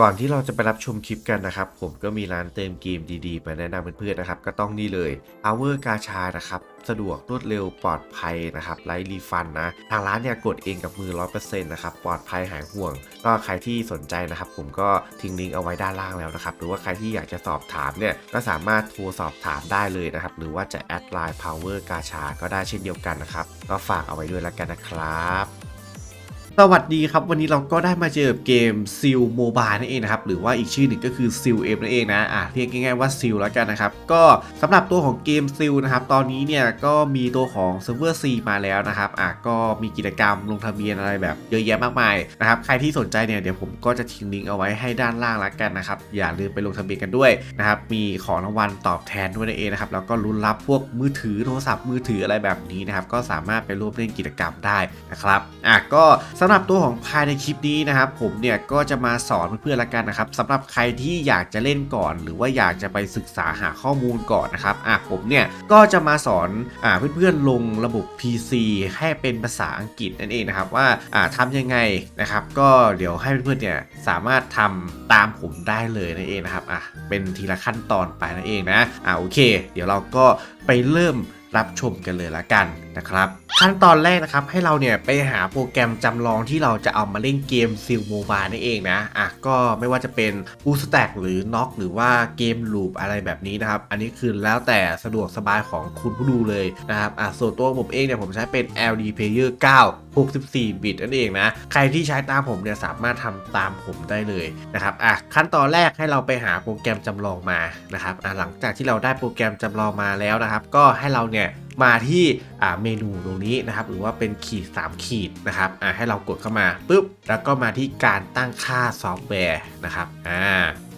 ก่อนที่เราจะไปรับชมคลิปกันนะครับ ผมก็มีร้านเติมเกมดีๆมาแนะนำเพื่อนๆนะครับ ก็ต้องนี่เลย Power กาชานะครับ สะดวกรวดเร็วปลอดภัยนะครับไร้รีฟันนะ ทางร้านเนี่ยกดเองกับมือ 100%นะครับปลอดภัยหายห่วง ก็ใครที่สนใจนะครับ ผมก็ทิ้งลิงก์เอาไว้ด้านล่างแล้วนะครับ หรือว่าใครที่อยากจะสอบถามเนี่ยก็สามารถโทรสอบถามได้เลยนะครับ หรือว่าจะแอดไลน์ Power กาชาก็ได้เช่นเดียวกันนะครับก็ฝากเอาไว้ด้วยแล้วกันนะครับ สวัสดีครับ วันนี้เราก็ได้มาเจอเกมซิลโมบายนั่นเองนะครับ หรือว่าอีกชื่อหนึ่งก็คือซิลเอฟนั่นเองนะอะเรียกง่ายๆว่าซิลแล้วกันนะครับ ก็สำหรับตัวของเกมซิลนะครับ ตอนนี้เนี่ยก็มีตัวของเซิร์ฟเวอร์ซีมาแล้วนะครับอะก็มีกิจกรรมลงทะเบียนอะไรแบบเยอะแยะมากมายนะครับใครที่สนใจเนี่ยเดี๋ยวผมก็จะทิ้งลิงก์เอาไว้ให้ด้านล่างแล้วกันนะครับอย่าลืมไปลงทะเบียนกันด้วยนะครับมีของรางวัลตอบแทนด้วยนั่นเองนะครับแล้วก็ลุ้นรับพวกมือถือโทรศัพท์มือถืออะไรแบบนี้นะครับก็สามารถไปร่วมเล่นกิจกรรมได้นะครับอะก็สำหรับตัวของภายในคลิปนี้นะครับ ผมเนี่ยก็จะมาสอนเพื่อนๆละกันนะครับสำหรับใครที่อยากจะเล่นก่อน หรือว่าอยากจะไปศึกษาหาข้อมูลก่อนนะครับอะผมเนี่ยก็จะมาสอนอ่าเพื่อนๆลงระบบ PC ให้เป็นภาษาอังกฤษนั่นเองนะครับว่าอ่าทำยังไงนะครับ ก็เดี๋ยวให้เพื่อนๆเนี่ยสามารถทำตามผมได้เลยนั่นเองนะครับอะเป็นทีละขั้นตอนไปนั่นเองนะอะโอเค เดี๋ยวเราก็ไปเริ่ม รับชมกันเลยละกันนะครับขั้นตอนแรกนะครับให้เราเนี่ยไปหาโปรแกรมจำลองที่เราจะเอามาเล่นเกมซิลโมบานั่นเองนะอะก็ไม่ว่าจะเป็นบูสแต็กหรือน็อกหรือว่าเกมลูปอะไรแบบนี้นะครับ อันนี้คือแล้วแต่สะดวกสบายของคุณผู้ดูเลยนะครับอะส่วนตัวผมเองเนี่ยผมใช้เป็น LD Player 9 64 บิตนั่นเองนะ ใครที่ใช้ตามผมเนี่ยสามารถทำตามผมได้เลยนะครับอะขั้นตอนแรกให้เราไปหาโปรแกรมจำลองมานะครับอะหลังจากที่เราได้โปรแกรมจำลองมาแล้วนะครับ ก็ให้เราเนี่ยมาที่อ่าเมนูตรงนี้นะครับ หรือว่าเป็นขีด 3 ขีดนะครับอะให้เรากดเข้ามาปุ๊บแล้วก็มาที่การตั้งค่าซอฟต์แวร์นะครับอ่า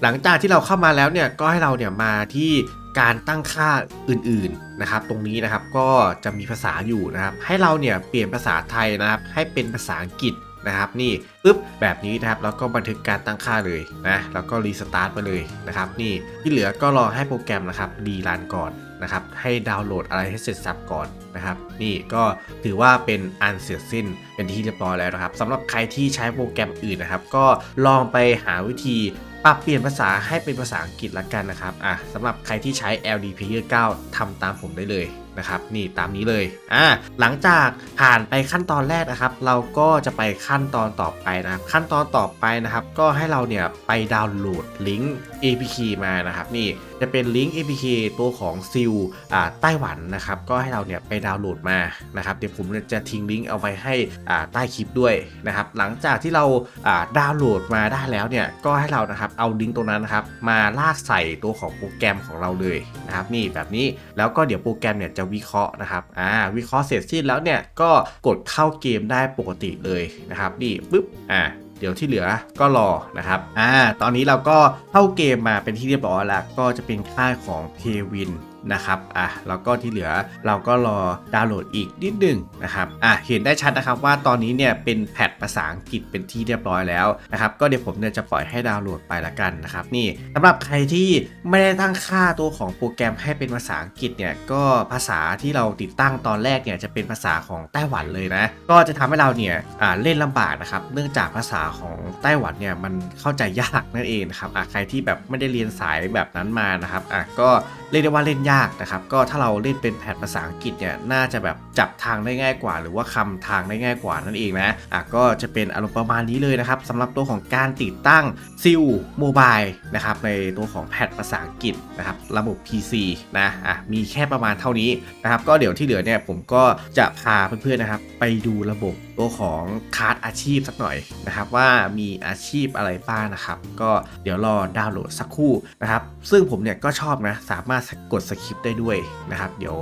หลังจากที่เราเข้ามาแล้วเนี่ยก็ให้เราเนี่ยมาที่ การตั้งค่าอื่นๆนะครับ ตรงนี้นะครับก็จะมีภาษาอยู่นะครับ ให้เราเนี่ยเปลี่ยนภาษาไทยนะครับ ให้เป็นภาษาอังกฤษนะครับ นี่ปุ๊บแบบนี้นะครับแล้วก็บันทึกการตั้งค่าเลยนะแล้วก็รีสตาร์ทไปเลยนะครับ นี่ที่เหลือก็รอให้โปรแกรมนะครับรีรันก่อนนะครับ ให้ดาวน์โหลดอะไรให้เสร็จสับก่อนนะครับ นี่ก็ถือว่าเป็นอันเสร็จสิ้นเป็นที่เรียบร้อยแล้วนะครับสำหรับใครที่ใช้โปรแกรมอื่นนะครับ ก็ลองไปหาวิธี ปรับเปลี่ยนภาษาให้เป็นภาษาอังกฤษละกันนะครับอะสำหรับใครที่ใช้ LD Player 9ทำตามผมได้เลยนะครับนี่ตามนี้เลยอะหลังจากผ่านไปขั้นตอนแรกนะครับ เราก็จะไปขั้นตอนต่อไปนะครับ ขั้นตอนต่อไปนะครับ ก็ให้เราเนี่ยไปดาวน์โหลดลิงก์ APK มานะครับนี่จะเป็นลิงก์ APK ตัวของซิลอ่าไต้หวันนะครับ ก็ให้เราเนี่ยไปดาวน์โหลดมานะครับเดี๋ยวผมจะทิ้งลิงก์เอาไว้ให้อ่าใต้คลิปด้วยนะครับ หลังจากที่เราอ่าดาวน์โหลดมาได้แล้วเนี่ยก็ให้เรานะครับเอาลิงก์ตรงนั้นนะครับมาลากใส่ตัวของโปรแกรมของเราเลยนะครับนี่แบบนี้แล้วก็เดี๋ยวโปรแกรมเนี่ยจะวิเคราะห์นะครับอ่าวิเคราะห์เสร็จสิ้นแล้วเนี่ยก็กดเข้าเกมได้ปกติเลยนะครับนี่ปุ๊บอ่า ดี๋ยวที่เหลือก็รอนะครับอ่าตอนนี้เราก็เข้าเกมมาเป็นที่เรียบร้อยแล้วก็จะเป็นค่ายของเทวิน นะครับอะแล้วก็ที่เหลือเราก็รอดาวน์โหลดอีกนิดหนึงนะครับอะเห็นได้ชัดนะครับว่าตอนนี้เนี่ยเป็นแพทภาษาอังกฤษเป็นที่เรียบร้อยแล้วนะครับก็เดี๋ยวผมเนี่ยจะปล่อยให้ดาวน์โหลดไปละกันนะครับนี่สำหรับใครที่ไม่ได้ตั้งค่าตัวของโปรแกรมให้เป็นภาษาอังกฤษเนี่ยก็ภาษาที่เราติดตั้งตอนแรกเนี่ยจะเป็นภาษาของไต้หวันเลยนะก็จะทำให้เราเนี่ยอ่าเล่นลำบากนะครับเนื่องจากภาษาของไต้หวันเนี่ยมันเข้าใจยากนั่นเองครับอะใครที่แบบไม่ได้เรียนสายแบบนั้นมานะครับอะก็ เรียกได้ว่าเล่นยากนะครับ ก็ถ้าเราเล่นเป็นแผนภาษาอังกฤษเนี่ยน่าจะแบบจับทางได้ง่ายกว่า หรือว่าคำทางได้ง่ายกว่านั่นเองนะอะก็จะเป็นอารมณ์ประมาณนี้เลยนะครับสำหรับตัวของการติดตั้งซิลโมบายนะครับในตัวของแพทภาษาอังกฤษนะครับระบบ PC นะอะมีแค่ประมาณเท่านี้นะครับก็เดี๋ยวที่เหลือเนี่ยผมก็จะพาเพื่อนๆนะครับไปดูระบบตัวของคาร์ดอาชีพสักหน่อยนะครับว่ามีอาชีพอะไรบ้างนะครับ ก็เดี๋ยวรอดาวน์โหลดสักครู่นะครับซึ่งผมเนี่ยก็ชอบนะสามารถกดสคริปต์ได้ด้วยนะครับ เดี๋ยว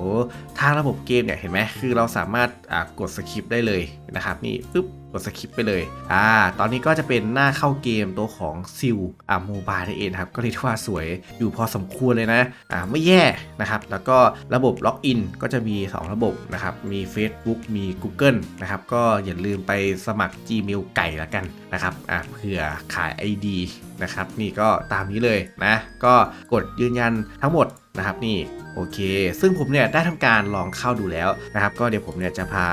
ทางระบบเกมเนี่ยเห็นไหมคือเราสามารถกดสคริปต์ได้เลยนะครับ นี่ปึ๊บกดสคริปไปเลย อ่า ตอนนี้ก็จะเป็นหน้าเข้าเกมตัวของซิลอ่าโมบายเองครับ ก็เรียกว่าสวยอยู่พอสมควรเลยนะ อ่า ไม่แย่นะครับ แล้วก็ระบบล็อกอินก็จะมี 2 ระบบนะครับ มี Facebook มี Google นะครับ ก็อย่าลืมไปสมัคร Gmail ไก่ละกันนะครับ อ่าเผื่อขาย ID นะครับ นี่ก็ตามนี้เลยนะ ก็กดยืนยันทั้งหมดนะครับนี่โอเค ซึ่งผมเนี่ยได้ทำการลองเข้าดูแล้วนะครับ ก็เดี๋ยวผมเนี่ยจะพา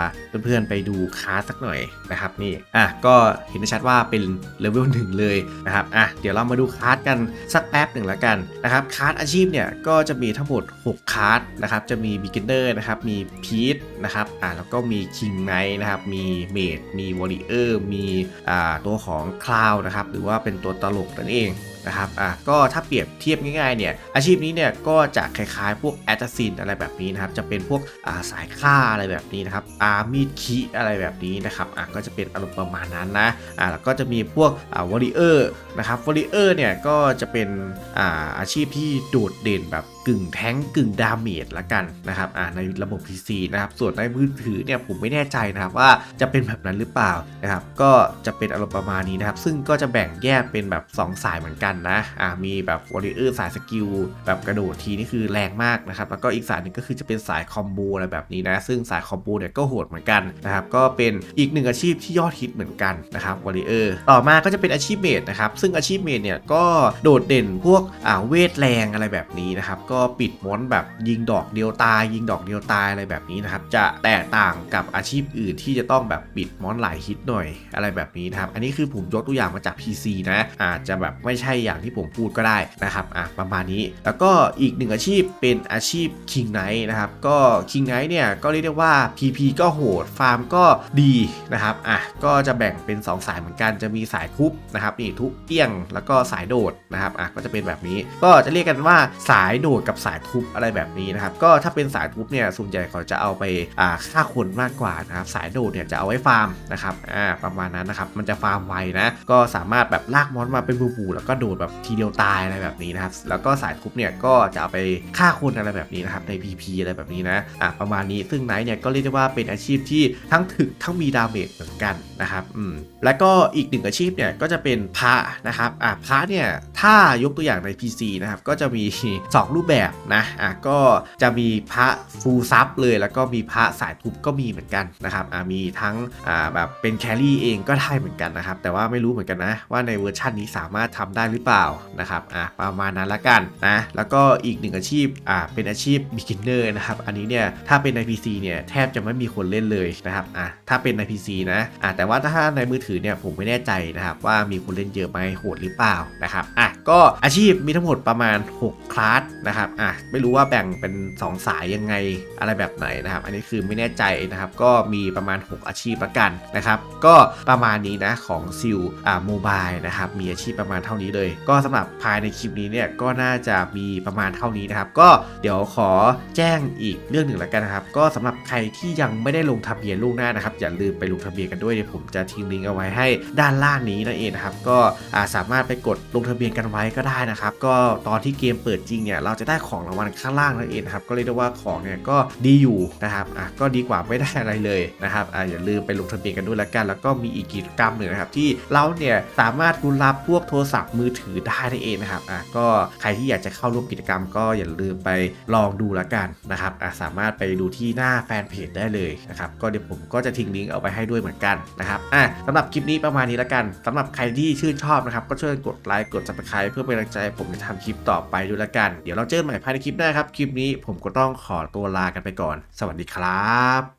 เพื่อนๆไปดูคาสสักหน่อยนะครับนี่อะก็เห็นได้ชัดว่าเป็นเลเวลหนึ่งเลยนะครับอะเดี๋ยวเรามาดูคาสกันสักแป๊บหนึ่งแล้วกันนะครับคาสอาชีพเนี่ยก็จะมีทั้งหมด 6คาสนะครับจะมี beginner นะครับมีพีทนะครับอ่าแล้วก็มี King Knight นะครับมีเมดมี Warrior มีอ่าตัวของคลาวนะครับหรือว่าเป็นตัวตลกนั่นเอง นะครับอะก็ถ้าเปรียบเทียบง่ายๆเนี่ยอาชีพนี้เนี่ยก็จะคล้ายๆ พวกแอตซินอะไรแบบนี้นะครับจะเป็นพวกอ่าสายฆ่าอะไรแบบนี้นะครับอามีดคีอะไรแบบนี้นะครับอะก็จะเป็นอารมณ์ประมาณนั้นนะอะแล้วก็จะมีพวกอ่าวอริเออร์นะครับวอริเออร์เนี่ยก็จะเป็นอ่าอาชีพที่โดดเด่นแบบ กึ่งแท้งกึ่งดาเมจละกันนะครับในระบบ PC นะครับส่วนในมือถือเนี่ยผมไม่แน่ใจนะครับว่าจะเป็นแบบนั้นหรือเปล่านะครับก็จะเป็นอารมณ์ประมาณนี้นะครับซึ่งก็จะแบ่งแยกเป็นแบบ 2 สายเหมือนกันนะอ่ามีแบบวอริเออร์สายสกิลแบบกระโดดทีนี่คือแรงมากนะครับแล้วก็อีกสายหนึ่งก็คือจะเป็นสายคอมโบอะไรแบบนี้นะซึ่งสายคอมโบเนี่ยก็โหดเหมือนกันนะครับก็เป็นอีกหนึ่งอาชีพที่ยอดฮิตเหมือนกันนะครับวอริเออร์ต่อมาก็จะเป็นอาชีพเมดนะครับซึ่งอาชีพเมดเนี่ยก็โดดเด่นพวกอ่าเวทแรงอะไรแบบนี้นะครับก็ปิดม้อนแบบยิงดอกเดียวตายยิงดอกเดียวตายอะไรแบบนี้นะครับ จะแตกต่างกับอาชีพอื่นที่จะต้องแบบปิดม้อนหลายฮิตหน่อยอะไรแบบนี้นะครับ อันนี้คือผมยกตัวอย่างมาจาก PC นะอาจจะแบบไม่ใช่อย่างที่ผมพูดก็ได้นะครับอะประมาณนี้ แล้วก็อีกหนึ่งอาชีพเป็นอาชีพ King Knight นะครับก็ King Knight เนี่ยก็เรียกได้ว่า PP ก็โหดฟาร์มก็ดีนะครับอะก็จะแบ่งเป็น 2 สายเหมือนกันจะมีสายทุบนะครับนี่ทุบเปี้ยงแล้วก็สายโดดนะครับอะก็จะเป็นแบบนี้ก็จะเรียกกันว่าสายโดดกับสายทุบอะไรแบบนี้นะครับก็ถ้าเป็นสายทุบเนี่ยส่วนใหญ่เขาจะเอาไปอ่าฆ่าคนมากกว่านะครับสายโดดเนี่ยจะเอาไว้ฟาร์มนะครับอ่าประมาณนั้นนะครับมันจะฟาร์มไวนะก็สามารถแบบลากมอนมาเป็นบูๆแล้วก็โดดแบบทีเดียวตายอะไรแบบนี้นะครับแล้วก็สายทุบเนี่ยก็จะเอาไปฆ่าคนอะไรแบบนี้นะครับใน PP อะไรแบบนี้นะอะประมาณนี้ซึ่งไนท์เนี่ยก็เรียกได้ว่าเป็นอาชีพที่ทั้งถึกทั้งมีดาเมจเหมือนกันนะครับอืมแล้วก็อีกหนึ่งอาชีพเนี่ยก็จะเป็นพระนะครับอะพระเนี่ย ถ้ายกตัวอย่างใน PC นะครับ ก็จะมี 2 รูปแบบนะอะก็จะมีพระฟูลซับเลย แล้วก็มีพระสายทุบก็มีเหมือนกันนะครับอะมีทั้งอ่าแบบเป็นแครี่เองก็ได้เหมือนกันนะครับ แต่ว่าไม่รู้เหมือนกันนะ ว่าในเวอร์ชันนี้สามารถทำได้หรือเปล่านะครับอะประมาณนั้นละกันนะแล้วก็อีกหนึ่งอาชีพอ่าเป็นอาชีพ beginner นะครับอันนี้เนี่ยถ้าเป็นใน PC เนี่ยแทบจะไม่มีคนเล่นเลยนะครับอะถ้าเป็นใน PC นะอะแต่ว่าถ้าในมือถือเนี่ยผมไม่แน่ใจนะครับว่ามีคนเล่นเยอะไหมโหดหรือเปล่านะครับอะก็อาชีพมีทั้งหมดประมาณ 6 คลาสนะครับอะไม่รู้ว่าแบ่งเป็น 2 สายยังไงอะไรแบบไหนนะครับ อันนี้คือไม่แน่ใจนะครับ ก็มีประมาณ 6 อาชีพละกันนะครับ ก็ประมาณนี้นะของซิลอ่าโมบายนะครับ มีอาชีพประมาณเท่านี้เลย ก็สำหรับภายในคลิปนี้เนี่ยก็น่าจะมีประมาณเท่านี้นะครับ ก็เดี๋ยวขอแจ้งอีกเรื่องหนึ่งแล้วกันนะครับ ก็สำหรับใครที่ยังไม่ได้ลงทะเบียนล่วงหน้านะครับ อย่าลืมไปลงทะเบียนกันด้วยเดี๋ยวผมจะทิ้งลิงก์เอาไว้ให้ด้านล่างนี้นั่นเองนะครับ ก็อ่าสามารถไปกดลงทะเบียนกันไว้ก็ได้นะครับ ก็ตอนที่เกมเปิดจริงเนี่ยเราจะได้ของรางวัลข้างล่างนั่นเองครับก็เรียกได้ว่าของเนี่ยก็ดีอยู่นะครับอะก็ดีกว่าไม่ได้อะไรเลยนะครับอะอย่าลืมไปลงทะเบียนกันด้วยล้วกัน แล้วก็มีอีกกิจกรรมหนึ่งนะครับที่เราเนี่ยสามารถรุนรับพวกโทรศัพท์มือถือได้นั่นเองนะครับอะก็ใครที่อยากจะเข้าร่วมกิจกรรม ก็อย่าลืมไปลองดูล้วกันนะครับอะสามารถไปดูที่หน้าแฟนเพจได้เลยนะครับก็เดี๋ยวผมก็จะทิ้งลิงก์เอาไปให้ด้วยเหมือนกันนะครับอะสำหรับคลิปนี้ประมาณนี้ล้วกันสำหรับใครที่ชื่นชอบนะครับก็ช่วยกดไลค์กด subscribe เพื่อเป็นกำลังใจผมจะทำคลิปต่อไปด้วยละกัน เดี๋ยวเราเจอกันใหม่ภายในคลิปหน้าครับ คลิปนี้ผมก็ต้องขอตัวลากันไปก่อน สวัสดีครับ